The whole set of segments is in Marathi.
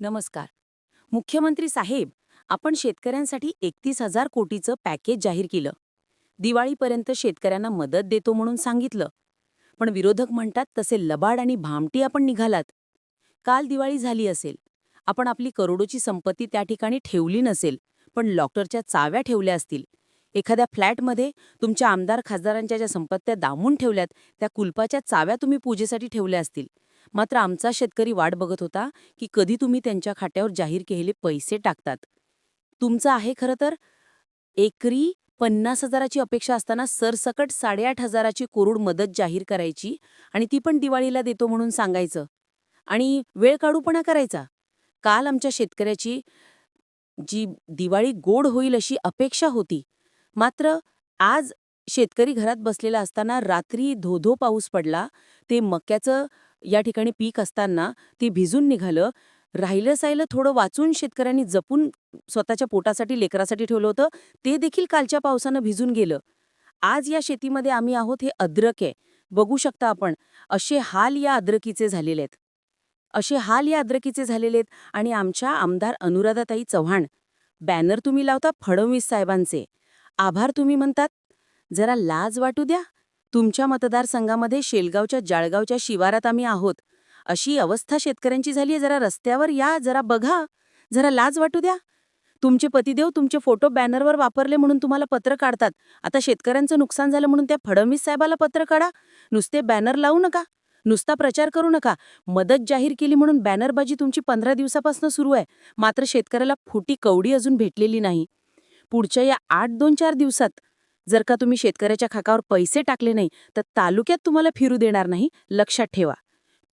नमस्कार. मुख्यमंत्री साहेब आपण शेतकऱ्यांसाठी एकतीस हजार कोटीचं पॅकेज जाहीर केलं. दिवाळीपर्यंत शेतकऱ्यांना मदत देतो म्हणून सांगितलं. पण विरोधक म्हणतात तसे लबाड आणि भामटी आपण निघालात. काल दिवाळी झाली असेल. आपण आपली करोडोची संपत्ती त्या ठिकाणी ठेवली नसेल पण लॉकरच्या चाव्या ठेवल्या असतील. एखाद्या फ्लॅटमध्ये तुमच्या आमदार खासदारांच्या ज्या संपत्त्या दामून ठेवल्यात त्या कुलपाच्या चाव्या तुम्ही पूजेसाठी ठेवल्या असतील. मात्र आमचा शेतकरी वाट बघत होता की कधी तुम्ही त्यांच्या खात्यावर जाहीर केलेले पैसे टाकतात. तुमचं आहे खरं तर एकरी पन्नास हजाराची अपेक्षा असताना सरसकट साडेआठ हजाराची कोरुड मदत जाहीर करायची आणि ती पण दिवाळीला देतो म्हणून सांगायचं. आणि वेळ काढूपणा करायचा. काल आमच्या शेतकऱ्याची जी दिवाळी गोड होईल अशी अपेक्षा होती. मात्र आज शेतकरी घरात बसलेला असताना रात्री धोधो पाऊस पडला ते मक्याचं या ठिकाणी पीक असताना ते भिजून निघालं. राहिलं सायलं थोडं वाचून शेतकऱ्यांनी जपून स्वतःच्या पोटासाठी लेकरासाठी ठेवलं होतं. ते देखील कालच्या पावसानं भिजून गेलं. आज या शेतीमध्ये आम्ही आहोत हे अद्रक आहे. बघू शकता आपण असे हाल या अद्रकीचे झालेले आहेत. असे हाल या अद्रकीचे झालेले आहेत आणि आमच्या आमदार अनुराधाताई चव्हाण. बॅनर तुम्ही लावता फडणवीस साहेबांचे. आभार तुम्ही म्हणतात. जरा लाज वाटू द्या. तुमच्या मतदारसंघामध्ये शेलगावच्या जाळगावच्या शिवारात आम्ही आहोत. अशी अवस्था शेतकऱ्यांची झाली आहे जरा रस्त्यावर या जरा बघा. जरा लाज वाटू द्या. तुमचे पतिदेव तुमचे फोटो बॅनरवर वापरले म्हणून तुम्हाला पत्र काढतात. आता शेतकऱ्यांचं नुकसान झालं म्हणून त्या फडणवीस साहेबाला पत्र काढा. नुसते बॅनर लावू नका. नुसता प्रचार करू नका. मदत जाहीर केली म्हणून बॅनरबाजी तुमची पंधरा दिवसापासून सुरू आहे. मात्र शेतकऱ्याला फुटी कवडी अजून भेटलेली नाही. पुढच्या या आठ दोन चार दिवसात जर का तुम्ही शेतकऱ्याच्या खाकावर पैसे टाकले नाही तर तालुक्यात तुम्हाला फिरू देणार नाही. लक्षात ठेवा.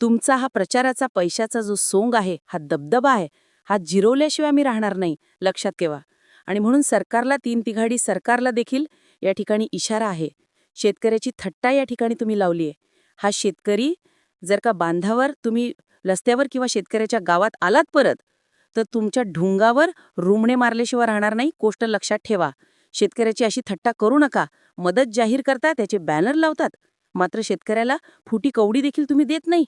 तुमचा हा प्रचाराचा पैशाचा जो सोंग आहे हा दबदबा आहे हा जिरवल्याशिवाय मी राहणार नाही. लक्षात ठेवा. आणि म्हणून सरकारला तीन तिघाडी सरकारला देखील या ठिकाणी इशारा आहे. शेतकऱ्याची थट्टा या ठिकाणी तुम्ही लावली आहे हा शेतकरी जर का बांधावर तुम्ही रस्त्यावर किंवा शेतकऱ्याच्या गावात आलात परत तर तुमच्या ढुंगावर रुमणे मारल्याशिवाय राहणार नाही गोष्ट लक्षात ठेवा. शेतकऱ्याची अशी थट्टा करू नका. मदत जाहीर करता त्याचे बॅनर लावतात. मात्र शेतकऱ्याला फुटी कवडी देखील तुम्ही देत नाही.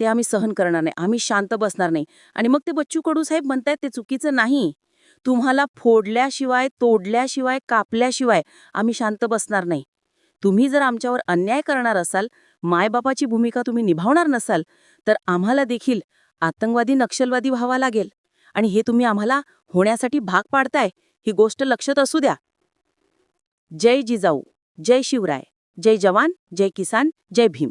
ते आम्ही सहन करणार नाही. आम्ही शांत बसणार नाही. आणि मग ते बच्चू कडू साहेब म्हणतायत ते चुकीचं नाही. तुम्हाला फोडल्याशिवाय तोडल्याशिवाय कापल्याशिवाय आम्ही शांत बसणार नाही. तुम्ही जर आमच्यावर अन्याय करणार असाल मायबापाची भूमिका तुम्ही निभावणार नसाल तर आम्हाला देखील आतंकवादी नक्षलवादी व्हावा लागेल. आणि हे तुम्ही आम्हाला होण्यासाठी भाग पाडताय. ही गोष्ट लक्षात असू द्या. जय जिजाऊ जय शिवराय जय जवान जय किसान जय भीम.